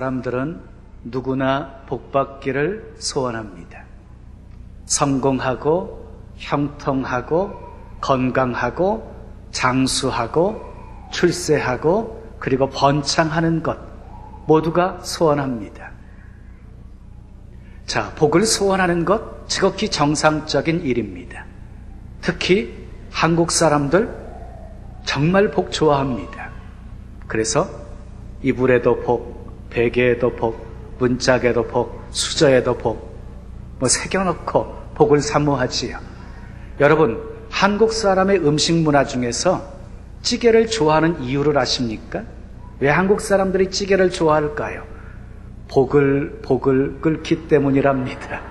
사람들은 누구나 복받기를 소원합니다. 성공하고 형통하고 건강하고 장수하고 출세하고 그리고 번창하는 것 모두가 소원합니다. 자, 복을 소원하는 것 지극히 정상적인 일입니다. 특히 한국 사람들 정말 복 좋아합니다. 그래서 이불에도 복, 베개에도 복, 문짝에도 복, 수저에도 복, 뭐 새겨놓고 복을 사모하지요. 여러분, 한국 사람의 음식 문화 중에서 찌개를 좋아하는 이유를 아십니까? 왜 한국 사람들이 찌개를 좋아할까요? 복을, 복을 끓기 때문이랍니다.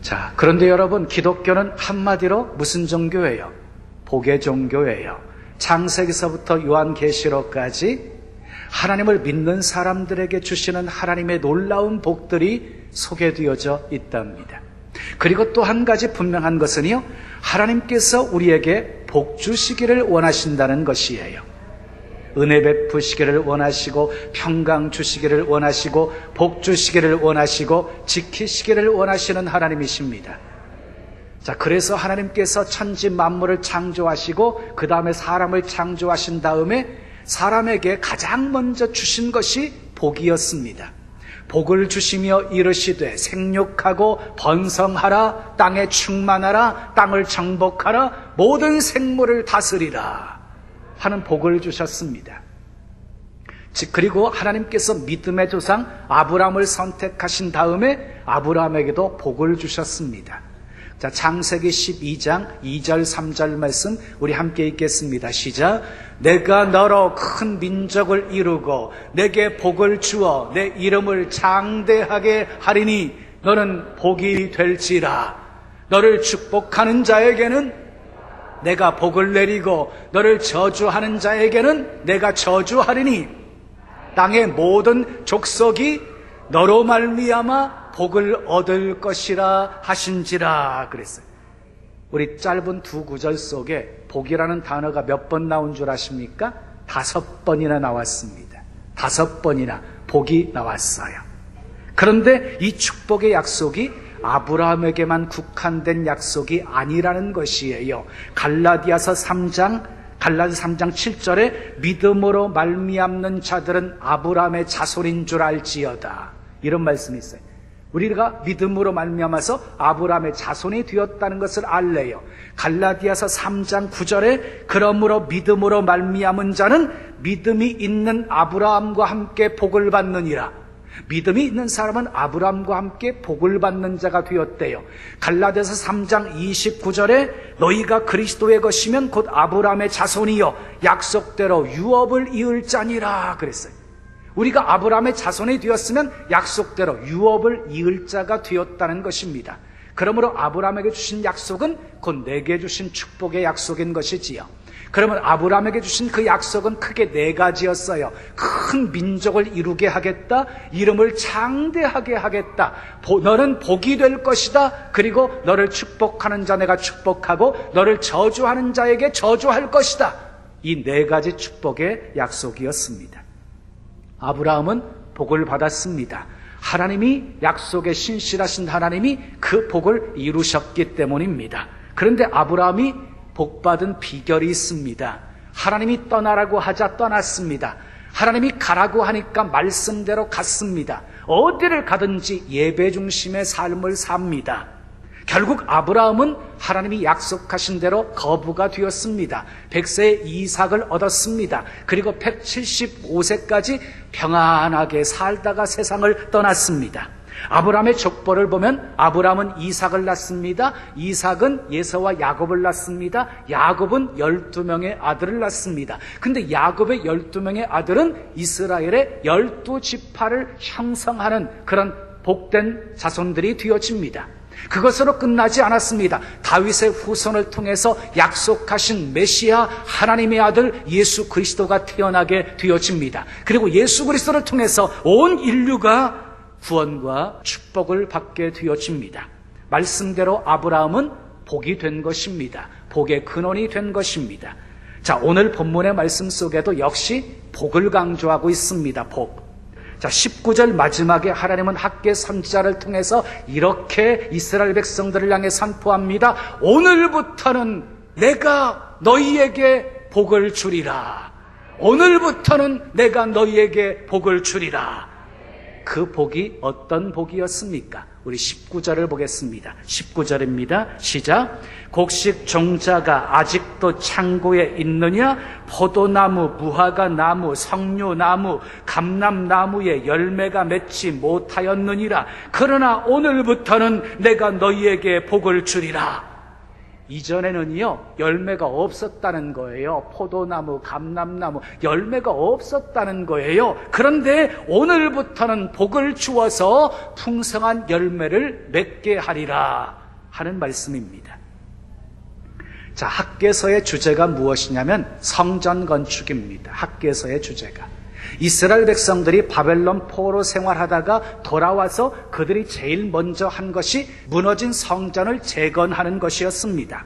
자, 그런데 여러분, 기독교는 한마디로 무슨 종교예요? 복의 종교예요. 창세기서부터 요한계시록까지 하나님을 믿는 사람들에게 주시는 하나님의 놀라운 복들이 소개되어져 있답니다. 그리고 또 한 가지 분명한 것은요, 하나님께서 우리에게 복 주시기를 원하신다는 것이에요. 은혜 베푸시기를 원하시고, 평강 주시기를 원하시고, 복 주시기를 원하시고, 지키시기를 원하시는 하나님이십니다. 자, 그래서 하나님께서 천지 만물을 창조하시고, 그 다음에 사람을 창조하신 다음에 사람에게 가장 먼저 주신 것이 복이었습니다. 복을 주시며 이르시되 생육하고 번성하라 땅에 충만하라 땅을 정복하라 모든 생물을 다스리라 하는 복을 주셨습니다. 그리고 하나님께서 믿음의 조상 아브라함을 선택하신 다음에 아브라함에게도 복을 주셨습니다. 자, 창세기 12장 2절 3절 말씀 우리 함께 읽겠습니다. 시작. 내가 너로 큰 민족을 이루고 내게 복을 주어 내 이름을 장대하게 하리니 너는 복이 될지라. 너를 축복하는 자에게는 내가 복을 내리고 너를 저주하는 자에게는 내가 저주하리니 땅의 모든 족속이 너로 말미암아 복을 얻을 것이라 하신지라 그랬어요. 우리 짧은 두 구절 속에 복이라는 단어가 몇 번 나온 줄 아십니까? 다섯 번이나 나왔습니다. 다섯 번이나 복이 나왔어요. 그런데 이 축복의 약속이 아브라함에게만 국한된 약속이 아니라는 것이에요. 갈라디아서 3장 갈라디 3장 7절에 믿음으로 말미암는 자들은 아브라함의 자손인 줄 알지어다. 이런 말씀이 있어요. 우리가 믿음으로 말미암아서 아브라함의 자손이 되었다는 것을 알래요. 갈라디아서 3장 9절에 그러므로 믿음으로 말미암은 자는 믿음이 있는 아브라함과 함께 복을 받느니라. 믿음이 있는 사람은 아브라함과 함께 복을 받는 자가 되었대요. 갈라디아서 3장 29절에 너희가 그리스도의 것이면 곧 아브라함의 자손이요 약속대로 유업을 이을 자니라 그랬어요. 우리가 아브라함의 자손이 되었으면 약속대로 유업을 이을 자가 되었다는 것입니다. 그러므로 아브라함에게 주신 약속은 곧 내게 주신 축복의 약속인 것이지요. 그러면 아브라함에게 주신 그 약속은 크게 네 가지였어요. 큰 민족을 이루게 하겠다. 이름을 장대하게 하겠다. 너는 복이 될 것이다. 그리고 너를 축복하는 자 내가 축복하고 너를 저주하는 자에게 저주할 것이다. 이 네 가지 축복의 약속이었습니다. 아브라함은 복을 받았습니다. 하나님이 약속에 신실하신 하나님이 그 복을 이루셨기 때문입니다. 그런데 아브라함이 복받은 비결이 있습니다. 하나님이 떠나라고 하자 떠났습니다. 하나님이 가라고 하니까 말씀대로 갔습니다. 어디를 가든지 예배 중심의 삶을 삽니다. 결국 아브라함은 하나님이 약속하신 대로 거부가 되었습니다. 100세의 이삭을 얻었습니다. 그리고 175세까지 평안하게 살다가 세상을 떠났습니다. 아브라함의 족보를 보면 아브라함은 이삭을 낳습니다. 이삭은 예서와 야곱을 낳습니다. 야곱은 12명의 아들을 낳습니다. 근데 야곱의 12명의 아들은 이스라엘의 12지파를 형성하는 그런 복된 자손들이 되어집니다. 그것으로 끝나지 않았습니다. 다윗의 후손을 통해서 약속하신 메시아 하나님의 아들 예수 그리스도가 태어나게 되어집니다. 그리고 예수 그리스도를 통해서 온 인류가 구원과 축복을 받게 되어집니다. 말씀대로 아브라함은 복이 된 것입니다. 복의 근원이 된 것입니다. 자, 오늘 본문의 말씀 속에도 역시 복을 강조하고 있습니다. 복. 자, 19절 마지막에 하나님은 학계 선지자를 통해서 이렇게 이스라엘 백성들을 향해 선포합니다. 오늘부터는 내가 너희에게 복을 주리라. 오늘부터는 내가 너희에게 복을 주리라. 그 복이 어떤 복이었습니까? 우리 19절을 보겠습니다. 19절입니다. 시작. 곡식 종자가 아직도 창고에 있느냐? 포도나무, 무화과 나무, 석류나무, 감람나무에 열매가 맺지 못하였느니라. 그러나 오늘부터는 내가 너희에게 복을 주리라. 이전에는요, 열매가 없었다는 거예요. 포도나무, 감람나무, 열매가 없었다는 거예요. 그런데 오늘부터는 복을 주어서 풍성한 열매를 맺게 하리라 하는 말씀입니다. 자, 학계서의 주제가 무엇이냐면 성전 건축입니다. 학계서의 주제가. 이스라엘 백성들이 바벨론 포로 생활하다가 돌아와서 그들이 제일 먼저 한 것이 무너진 성전을 재건하는 것이었습니다.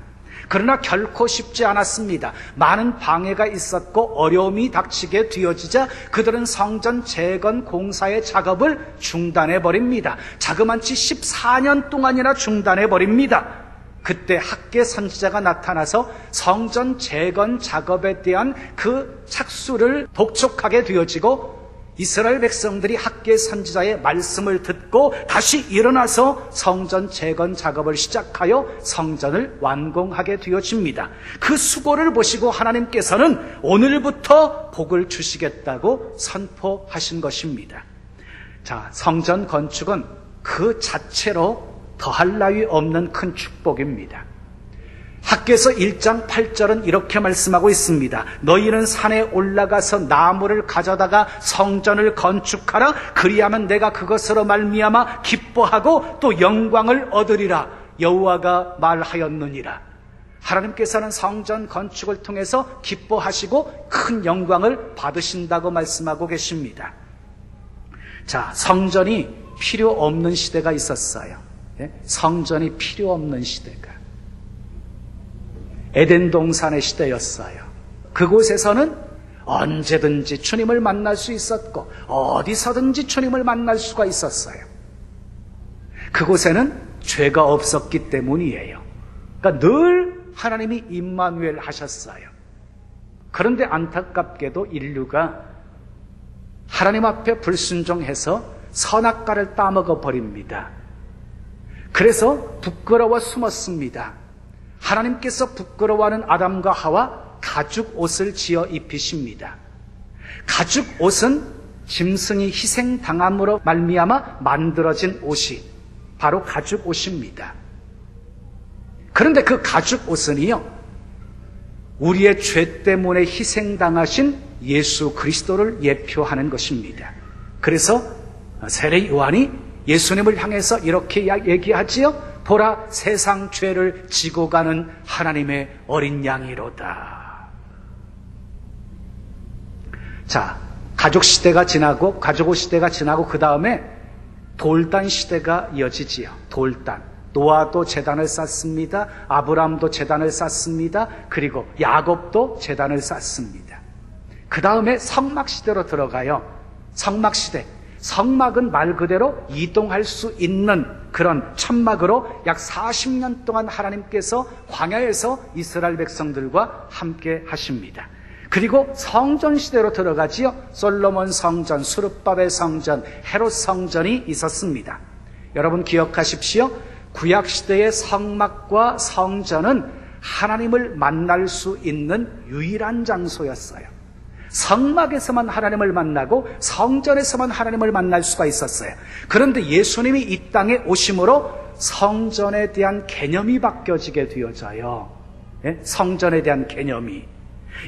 그러나 결코 쉽지 않았습니다. 많은 방해가 있었고 어려움이 닥치게 되어지자 그들은 성전 재건 공사의 작업을 중단해 버립니다. 자그만치 14년 동안이나 중단해 버립니다. 그때 학계 선지자가 나타나서 성전 재건 작업에 대한 그 착수를 독촉하게 되어지고 이스라엘 백성들이 학계 선지자의 말씀을 듣고 다시 일어나서 성전 재건 작업을 시작하여 성전을 완공하게 되어집니다. 그 수고를 보시고 하나님께서는 오늘부터 복을 주시겠다고 선포하신 것입니다. 자, 성전 건축은 그 자체로 더할 나위 없는 큰 축복입니다. 학계서 1장 8절은 이렇게 말씀하고 있습니다. 너희는 산에 올라가서 나무를 가져다가 성전을 건축하라. 그리하면 내가 그것으로 말미암아 기뻐하고 또 영광을 얻으리라. 여호와가 말하였느니라. 하나님께서는 성전 건축을 통해서 기뻐하시고 큰 영광을 받으신다고 말씀하고 계십니다. 자, 성전이 필요 없는 시대가 있었어요. 예? 성전이 필요 없는 시대가 에덴 동산의 시대였어요. 그곳에서는 언제든지 주님을 만날 수 있었고 어디서든지 주님을 만날 수가 있었어요. 그곳에는 죄가 없었기 때문이에요. 그러니까 늘 하나님이 임마누엘 하셨어요. 그런데 안타깝게도 인류가 하나님 앞에 불순종해서 선악과를 따먹어 버립니다. 그래서 부끄러워 숨었습니다. 하나님께서 부끄러워하는 아담과 하와 가죽 옷을 지어 입히십니다. 가죽 옷은 짐승이 희생당함으로 말미암아 만들어진 옷이 바로 가죽 옷입니다. 그런데 그 가죽 옷은요, 우리의 죄 때문에 희생당하신 예수 그리스도를 예표하는 것입니다. 그래서 세례 요한이 예수님을 향해서 이렇게 얘기하지요. 보라 세상 죄를 지고 가는 하나님의 어린 양이로다. 자, 가족 시대가 지나고 가족 시대가 지나고 그 다음에 돌단 시대가 이어지지요. 돌단. 노아도 재단을 쌓습니다. 아브람도 재단을 쌓습니다. 그리고 야곱도 재단을 쌓습니다. 그 다음에 성막 시대로 들어가요. 성막 시대. 성막은 말 그대로 이동할 수 있는 그런 천막으로 약 40년 동안 하나님께서 광야에서 이스라엘 백성들과 함께 하십니다. 그리고 성전 시대로 들어가지요. 솔로몬 성전, 수르밥의 성전, 헤롯 성전이 있었습니다. 여러분 기억하십시오. 구약 시대의 성막과 성전은 하나님을 만날 수 있는 유일한 장소였어요. 성막에서만 하나님을 만나고 성전에서만 하나님을 만날 수가 있었어요. 그런데 예수님이 이 땅에 오심으로 성전에 대한 개념이 바뀌어지게 되어져요. 예? 성전에 대한 개념이.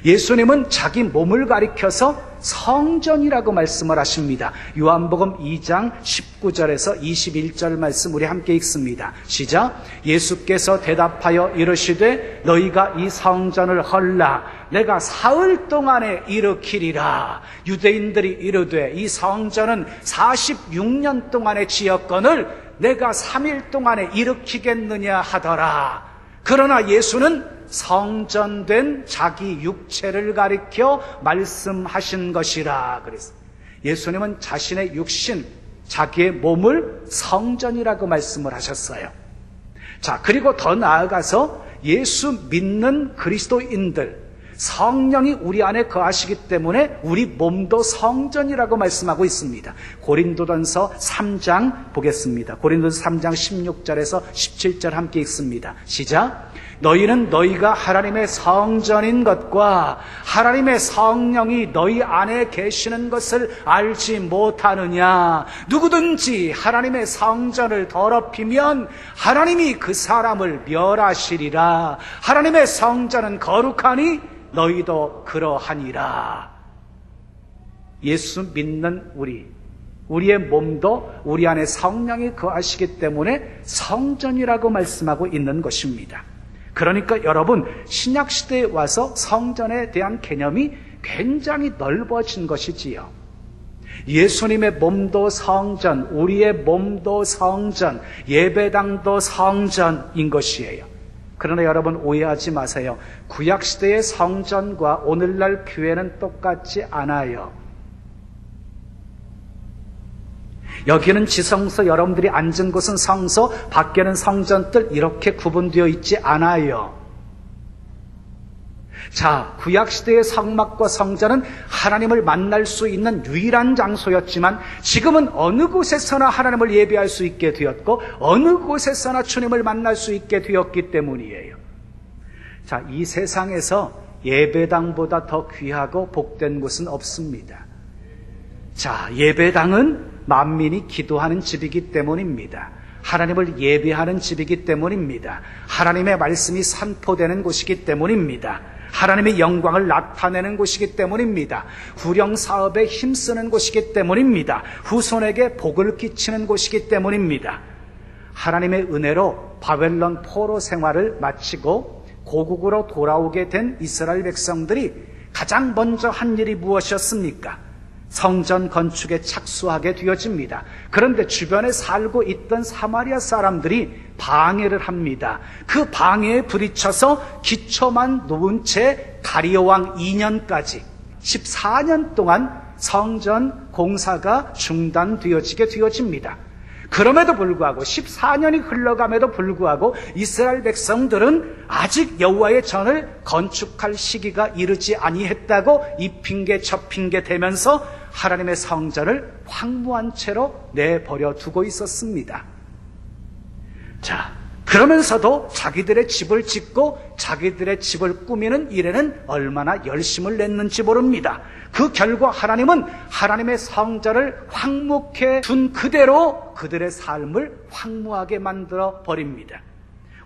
예수님은 자기 몸을 가리켜서 성전이라고 말씀을 하십니다. 요한복음 2장 19절에서 21절 말씀 우리 함께 읽습니다. 시작. 예수께서 대답하여 이르시되 너희가 이 성전을 헐라 내가 사흘 동안에 일으키리라. 유대인들이 이르되 이 성전은 46년 동안의 지역권을 내가 3일 동안에 일으키겠느냐 하더라. 그러나 예수는 성전된 자기 육체를 가리켜 말씀하신 것이라 그랬어요. 예수님은 자신의 육신, 자기의 몸을 성전이라고 말씀을 하셨어요. 자, 그리고 더 나아가서 예수 믿는 그리스도인들, 성령이 우리 안에 거하시기 때문에 우리 몸도 성전이라고 말씀하고 있습니다. 고린도전서 3장 보겠습니다. 고린도전서 3장 16절에서 17절 함께 읽습니다. 시작. 너희는 너희가 하나님의 성전인 것과 하나님의 성령이 너희 안에 계시는 것을 알지 못하느냐. 누구든지 하나님의 성전을 더럽히면 하나님이 그 사람을 멸하시리라. 하나님의 성전은 거룩하니 너희도 그러하니라. 예수 믿는 우리, 우리의 몸도 우리 안에 성령이 거하시기 때문에 성전이라고 말씀하고 있는 것입니다. 그러니까 여러분, 신약시대에 와서 성전에 대한 개념이 굉장히 넓어진 것이지요. 예수님의 몸도 성전, 우리의 몸도 성전, 예배당도 성전인 것이에요. 그러나 여러분 오해하지 마세요. 구약시대의 성전과 오늘날 교회는 똑같지 않아요. 여기는 지성소, 여러분들이 앉은 곳은 성소, 밖에는 성전들 이렇게 구분되어 있지 않아요. 자, 구약시대의 성막과 성전은 하나님을 만날 수 있는 유일한 장소였지만 지금은 어느 곳에서나 하나님을 예배할 수 있게 되었고 어느 곳에서나 주님을 만날 수 있게 되었기 때문이에요. 자, 이 세상에서 예배당보다 더 귀하고 복된 곳은 없습니다. 자, 예배당은 만민이 기도하는 집이기 때문입니다. 하나님을 예배하는 집이기 때문입니다. 하나님의 말씀이 산포되는 곳이기 때문입니다. 하나님의 영광을 나타내는 곳이기 때문입니다. 구령 사업에 힘쓰는 곳이기 때문입니다. 후손에게 복을 끼치는 곳이기 때문입니다. 하나님의 은혜로 바벨론 포로 생활을 마치고 고국으로 돌아오게 된 이스라엘 백성들이 가장 먼저 한 일이 무엇이었습니까? 성전 건축에 착수하게 되어집니다. 그런데 주변에 살고 있던 사마리아 사람들이 방해를 합니다. 그 방해에 부딪혀서 기초만 놓은 채 다리오 왕 2년까지 14년 동안 성전 공사가 중단되어지게 되어집니다. 그럼에도 불구하고 14년이 흘러감에도 불구하고 이스라엘 백성들은 아직 여호와의 전을 건축할 시기가 이르지 아니했다고 이 핑계 저 핑계 대면서 하나님의 성전을 황무한 채로 내버려 두고 있었습니다. 자, 그러면서도 자기들의 집을 짓고 자기들의 집을 꾸미는 일에는 얼마나 열심을 냈는지 모릅니다. 그 결과 하나님은 하나님의 성전을 황무케 둔 그대로 그들의 삶을 황무하게 만들어 버립니다.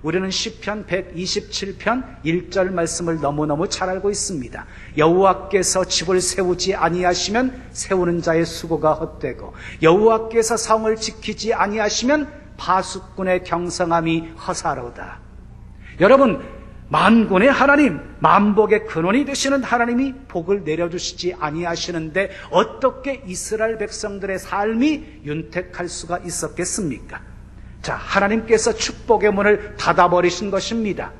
우리는 시편 127편 1절 말씀을 너무너무 잘 알고 있습니다. 여호와께서 집을 세우지 아니하시면 세우는 자의 수고가 헛되고 여호와께서 성을 지키지 아니하시면 파수꾼의 경성함이 허사로다. 여러분, 만군의 하나님, 만복의 근원이 되시는 하나님이 복을 내려주시지 아니하시는데 어떻게 이스라엘 백성들의 삶이 윤택할 수가 있었겠습니까? 자, 하나님께서 축복의 문을 닫아버리신 것입니다.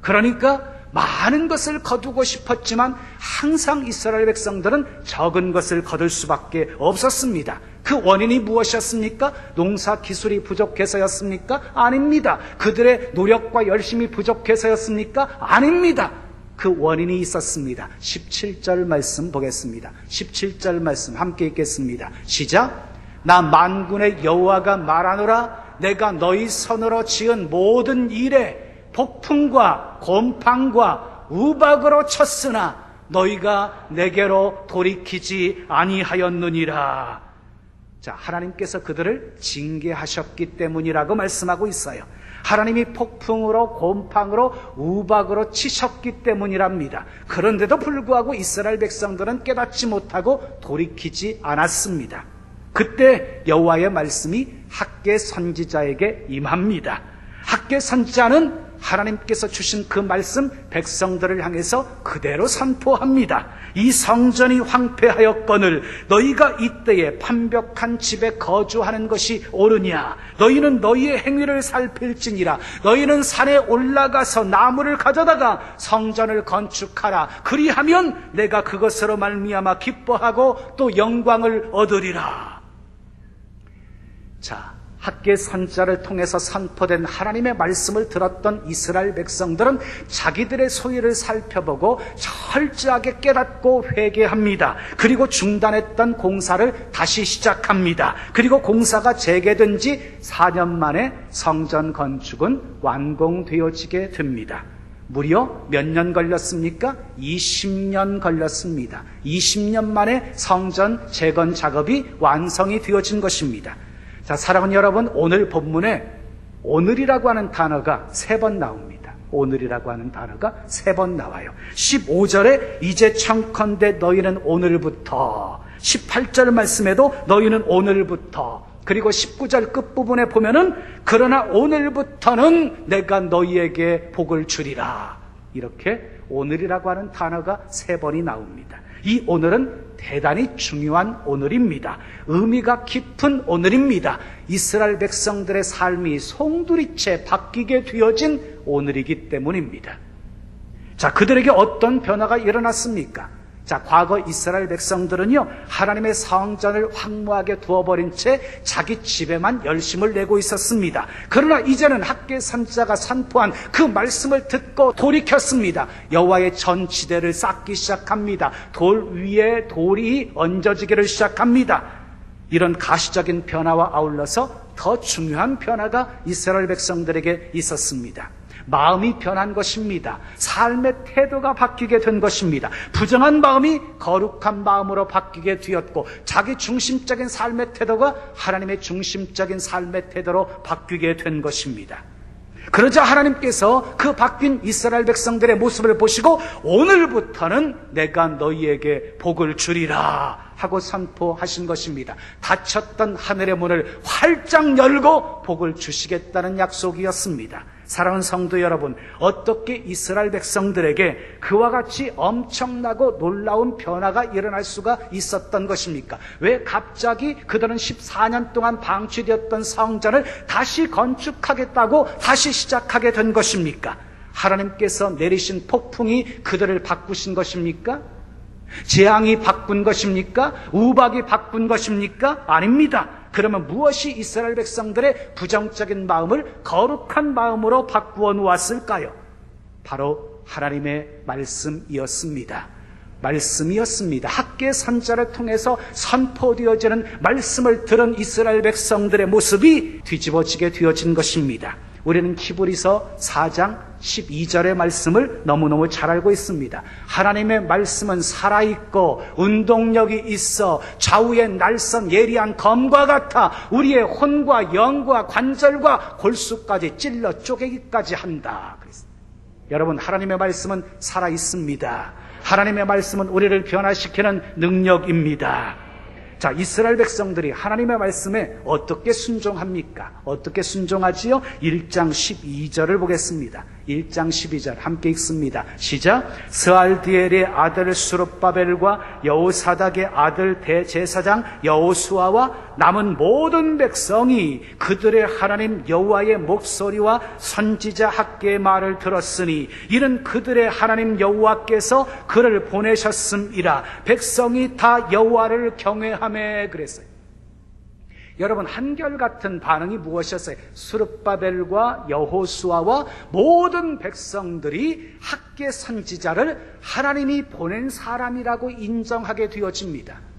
그러니까 많은 것을 거두고 싶었지만 항상 이스라엘 백성들은 적은 것을 거둘 수밖에 없었습니다. 그 원인이 무엇이었습니까? 농사 기술이 부족해서였습니까? 아닙니다. 그들의 노력과 열심이 부족해서였습니까? 아닙니다. 그 원인이 있었습니다. 17절 말씀 보겠습니다. 17절 말씀 함께 읽겠습니다. 시작. 나 만군의 여호와가 말하노라 내가 너희 손으로 지은 모든 일에 폭풍과 곰팡과 우박으로 쳤으나 너희가 내게로 돌이키지 아니하였느니라. 자, 하나님께서 그들을 징계하셨기 때문이라고 말씀하고 있어요. 하나님이 폭풍으로 곰팡으로 우박으로 치셨기 때문이랍니다. 그런데도 불구하고 이스라엘 백성들은 깨닫지 못하고 돌이키지 않았습니다. 그때 여호와의 말씀이 학계 선지자에게 임합니다. 학계 선지자는 하나님께서 주신 그 말씀 백성들을 향해서 그대로 선포합니다. 이 성전이 황폐하였거늘 너희가 이때에 판벽한 집에 거주하는 것이 옳으냐 너희는 너희의 행위를 살필지니라 너희는 산에 올라가서 나무를 가져다가 성전을 건축하라 그리하면 내가 그것으로 말미암아 기뻐하고 또 영광을 얻으리라 자 학계 선자를 통해서 선포된 하나님의 말씀을 들었던 이스라엘 백성들은 자기들의 소유를 살펴보고 철저하게 깨닫고 회개합니다. 그리고 중단했던 공사를 다시 시작합니다. 그리고 공사가 재개된 지 4년 만에 성전 건축은 완공되어지게 됩니다. 무려 몇 년 걸렸습니까? 20년 걸렸습니다. 20년 만에 성전 재건 작업이 완성이 되어진 것입니다. 자, 사랑하는 여러분, 오늘 본문에 오늘이라고 하는 단어가 세 번 나옵니다. 오늘이라고 하는 단어가 세 번 나와요. 15절에 이제 청컨대 너희는 오늘부터 18절 말씀에도 너희는 오늘부터 그리고 19절 끝부분에 보면은 그러나 오늘부터는 내가 너희에게 복을 주리라. 이렇게 오늘이라고 하는 단어가 세 번이 나옵니다. 이 오늘은 대단히 중요한 오늘입니다. 의미가 깊은 오늘입니다. 이스라엘 백성들의 삶이 송두리째 바뀌게 되어진 오늘이기 때문입니다. 자, 그들에게 어떤 변화가 일어났습니까? 자, 과거 이스라엘 백성들은요, 하나님의 성전을 황무하게 두어버린 채 자기 집에만 열심을 내고 있었습니다. 그러나 이제는 학계 선자가 선포한 그 말씀을 듣고 돌이켰습니다. 여호와의 전 지대를 쌓기 시작합니다. 돌 위에 돌이 얹어지기를 시작합니다. 이런 가시적인 변화와 아울러서 더 중요한 변화가 이스라엘 백성들에게 있었습니다. 마음이 변한 것입니다. 삶의 태도가 바뀌게 된 것입니다. 부정한 마음이 거룩한 마음으로 바뀌게 되었고, 자기 중심적인 삶의 태도가 하나님의 중심적인 삶의 태도로 바뀌게 된 것입니다. 그러자 하나님께서 그 바뀐 이스라엘 백성들의 모습을 보시고 오늘부터는 내가 너희에게 복을 주리라 하고 선포하신 것입니다. 닫혔던 하늘의 문을 활짝 열고 복을 주시겠다는 약속이었습니다. 사랑하는 성도 여러분, 어떻게 이스라엘 백성들에게 그와 같이 엄청나고 놀라운 변화가 일어날 수가 있었던 것입니까? 왜 갑자기 그들은 14년 동안 방치되었던 성전을 다시 건축하겠다고 다시 시작하게 된 것입니까? 하나님께서 내리신 폭풍이 그들을 바꾸신 것입니까? 재앙이 바꾼 것입니까? 우박이 바꾼 것입니까? 아닙니다. 그러면 무엇이 이스라엘 백성들의 부정적인 마음을 거룩한 마음으로 바꾸어 놓았을까요? 바로 하나님의 말씀이었습니다. 말씀이었습니다. 학계 선자를 통해서 선포되어지는 말씀을 들은 이스라엘 백성들의 모습이 뒤집어지게 되어진 것입니다. 우리는 키브리서 4장 12절의 말씀을 너무너무 잘 알고 있습니다. 하나님의 말씀은 살아있고 운동력이 있어 좌우의 날선 예리한 검과 같아 우리의 혼과 영과 관절과 골수까지 찔러 쪼개기까지 한다. 여러분, 하나님의 말씀은 살아있습니다. 하나님의 말씀은 우리를 변화시키는 능력입니다. 자, 이스라엘 백성들이 하나님의 말씀에 어떻게 순종합니까? 어떻게 순종하지요? 1장 12절을 보겠습니다. 1장 12절 함께 읽습니다. 시작. 스알디엘의 아들 수르바벨과 여호사닥의 아들 대제사장 여호수아와 남은 모든 백성이 그들의 하나님 여호와의 목소리와 선지자 학계의 말을 들었으니 이는 그들의 하나님 여호와께서 그를 보내셨음이라 백성이 다 여호와를 경외함에 그랬어요. 여러분 한결같은 반응이 무엇이었어요? 수르바벨과 여호수아와 모든 백성들이 학계 선지자를 하나님이 보낸 사람이라고 인정하게 되어집니다.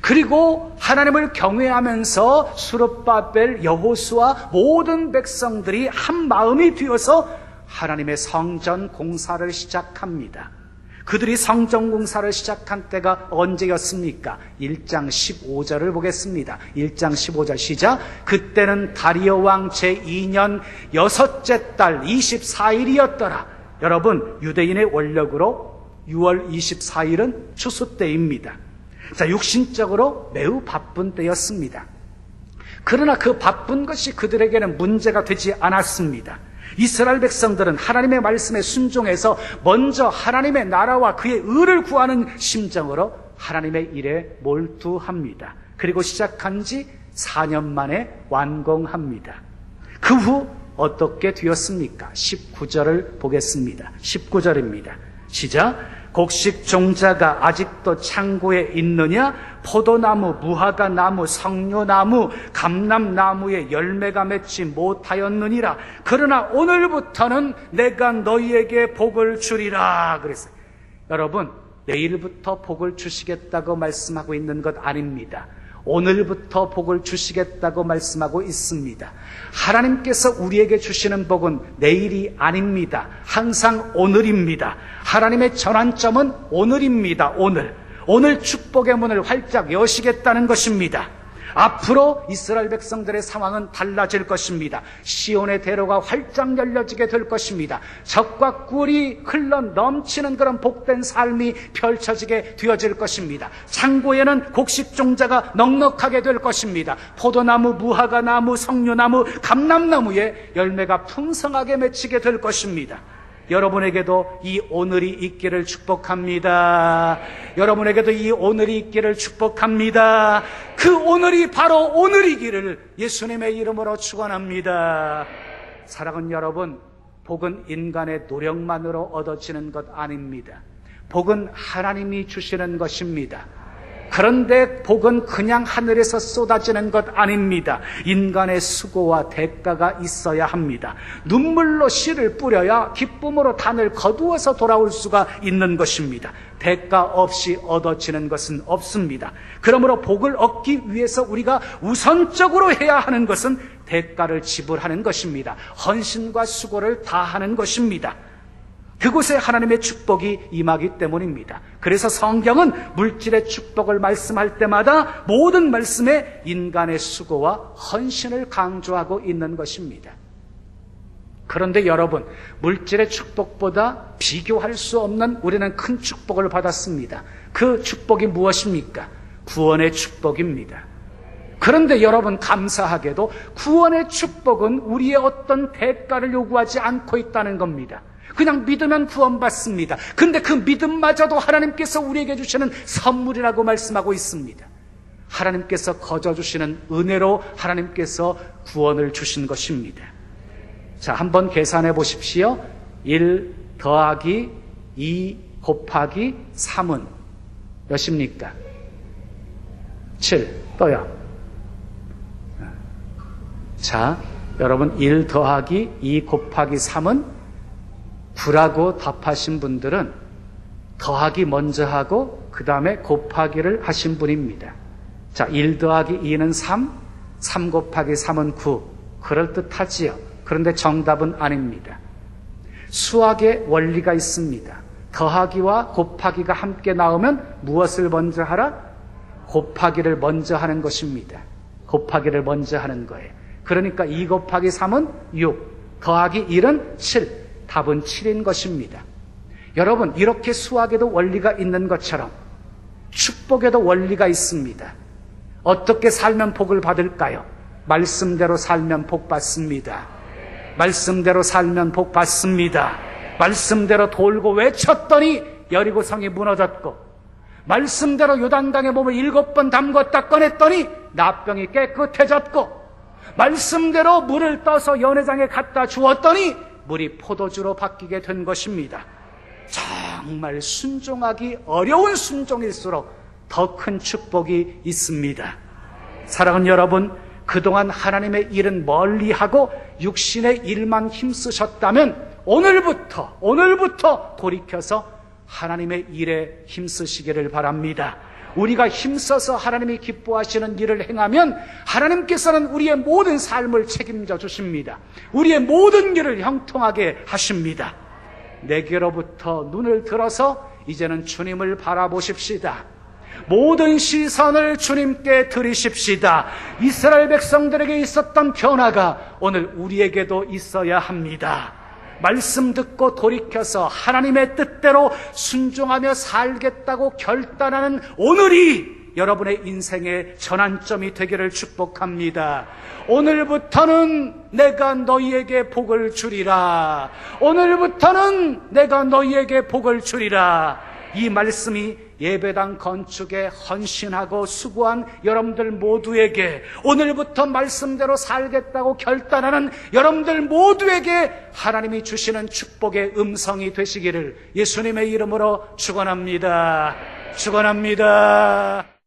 그리고 하나님을 경외하면서 수르바벨, 여호수아 모든 백성들이 한 마음이 되어서 하나님의 성전 공사를 시작합니다. 그들이 성전 공사를 시작한 때가 언제였습니까? 1장 15절을 보겠습니다. 1장 15절 시작. 그때는 다리오 왕 제2년 여섯째 달 24일이었더라. 여러분, 유대인의 원력으로 6월 24일은 추수 때입니다. 자, 육신적으로 매우 바쁜 때였습니다. 그러나 그 바쁜 것이 그들에게는 문제가 되지 않았습니다. 이스라엘 백성들은 하나님의 말씀에 순종해서 먼저 하나님의 나라와 그의 의를 구하는 심정으로 하나님의 일에 몰두합니다. 그리고 시작한 지 4년 만에 완공합니다. 그 후 어떻게 되었습니까? 19절을 보겠습니다. 19절입니다. 시작. 곡식 종자가 아직도 창고에 있느냐? 포도나무, 무화과 나무, 석류나무, 감람나무에 열매가 맺지 못하였느니라. 그러나 오늘부터는 내가 너희에게 복을 주리라. 그랬어요. 여러분, 내일부터 복을 주시겠다고 말씀하고 있는 것 아닙니다. 오늘부터 복을 주시겠다고 말씀하고 있습니다. 하나님께서 우리에게 주시는 복은 내일이 아닙니다. 항상 오늘입니다. 하나님의 전환점은 오늘입니다. 오늘. 오늘 축복의 문을 활짝 여시겠다는 것입니다. 앞으로 이스라엘 백성들의 상황은 달라질 것입니다. 시온의 대로가 활짝 열려지게 될 것입니다. 적과 꿀이 흘러 넘치는 그런 복된 삶이 펼쳐지게 되어질 것입니다. 창고에는 곡식 종자가 넉넉하게 될 것입니다. 포도나무, 무화과 나무, 석류나무, 감람나무에 열매가 풍성하게 맺히게 될 것입니다. 여러분에게도 이 오늘이 있기를 축복합니다. 여러분에게도 이 오늘이 있기를 축복합니다. 그 오늘이 바로 오늘이기를 예수님의 이름으로 축원합니다. 사랑하는 여러분, 복은 인간의 노력만으로 얻어지는 것 아닙니다. 복은 하나님이 주시는 것입니다. 그런데 복은 그냥 하늘에서 쏟아지는 것 아닙니다. 인간의 수고와 대가가 있어야 합니다. 눈물로 씨를 뿌려야 기쁨으로 단을 거두어서 돌아올 수가 있는 것입니다. 대가 없이 얻어지는 것은 없습니다. 그러므로 복을 얻기 위해서 우리가 우선적으로 해야 하는 것은 대가를 지불하는 것입니다. 헌신과 수고를 다하는 것입니다. 그곳에 하나님의 축복이 임하기 때문입니다. 그래서 성경은 물질의 축복을 말씀할 때마다 모든 말씀에 인간의 수고와 헌신을 강조하고 있는 것입니다. 그런데 여러분, 물질의 축복보다 비교할 수 없는 우리는 큰 축복을 받았습니다. 그 축복이 무엇입니까? 구원의 축복입니다. 그런데 여러분 감사하게도 구원의 축복은 우리의 어떤 대가를 요구하지 않고 있다는 겁니다. 그냥 믿으면 구원받습니다. 근데 그 믿음마저도 하나님께서 우리에게 주시는 선물이라고 말씀하고 있습니다. 하나님께서 거저 주시는 은혜로 하나님께서 구원을 주신 것입니다. 자, 한번 계산해 보십시오. 1 더하기 2 곱하기 3은 몇입니까? 7. 또요. 자, 여러분 1 더하기 2 곱하기 3은 9라고 답하신 분들은 더하기 먼저 하고 그 다음에 곱하기를 하신 분입니다. 자, 1 더하기 2는 3, 3 곱하기 3은 9. 그럴듯하지요. 그런데 정답은 아닙니다. 수학의 원리가 있습니다. 더하기와 곱하기가 함께 나오면 무엇을 먼저 하라? 곱하기를 먼저 하는 것입니다. 곱하기를 먼저 하는 거예요. 그러니까 2 곱하기 3은 6, 더하기 1은 7, 답은 7인 것입니다. 여러분, 이렇게 수학에도 원리가 있는 것처럼 축복에도 원리가 있습니다. 어떻게 살면 복을 받을까요? 말씀대로 살면 복 받습니다. 말씀대로 살면 복 받습니다. 말씀대로 돌고 외쳤더니 여리고 성이 무너졌고 말씀대로 요단강에 몸을 일곱 번 담궜다 꺼냈더니 나병이 깨끗해졌고 말씀대로 물을 떠서 연회장에 갖다 주었더니 물이 포도주로 바뀌게 된 것입니다. 정말 순종하기 어려운 순종일수록 더 큰 축복이 있습니다. 사랑하는 여러분, 그동안 하나님의 일은 멀리하고 육신의 일만 힘쓰셨다면 오늘부터, 오늘부터 돌이켜서 하나님의 일에 힘쓰시기를 바랍니다. 우리가 힘써서 하나님이 기뻐하시는 일을 행하면 하나님께서는 우리의 모든 삶을 책임져 주십니다. 우리의 모든 일을 형통하게 하십니다. 내게로부터 눈을 들어서 이제는 주님을 바라보십시다. 모든 시선을 주님께 드리십시다. 이스라엘 백성들에게 있었던 변화가 오늘 우리에게도 있어야 합니다. 말씀 듣고 돌이켜서 하나님의 뜻대로 순종하며 살겠다고 결단하는 오늘이 여러분의 인생의 전환점이 되기를 축복합니다. 오늘부터는 내가 너희에게 복을 주리라. 오늘부터는 내가 너희에게 복을 주리라. 이 말씀이 예배당 건축에 헌신하고 수고한 여러분들 모두에게 오늘부터 말씀대로 살겠다고 결단하는 여러분들 모두에게 하나님이 주시는 축복의 음성이 되시기를 예수님의 이름으로 축원합니다. 축원합니다.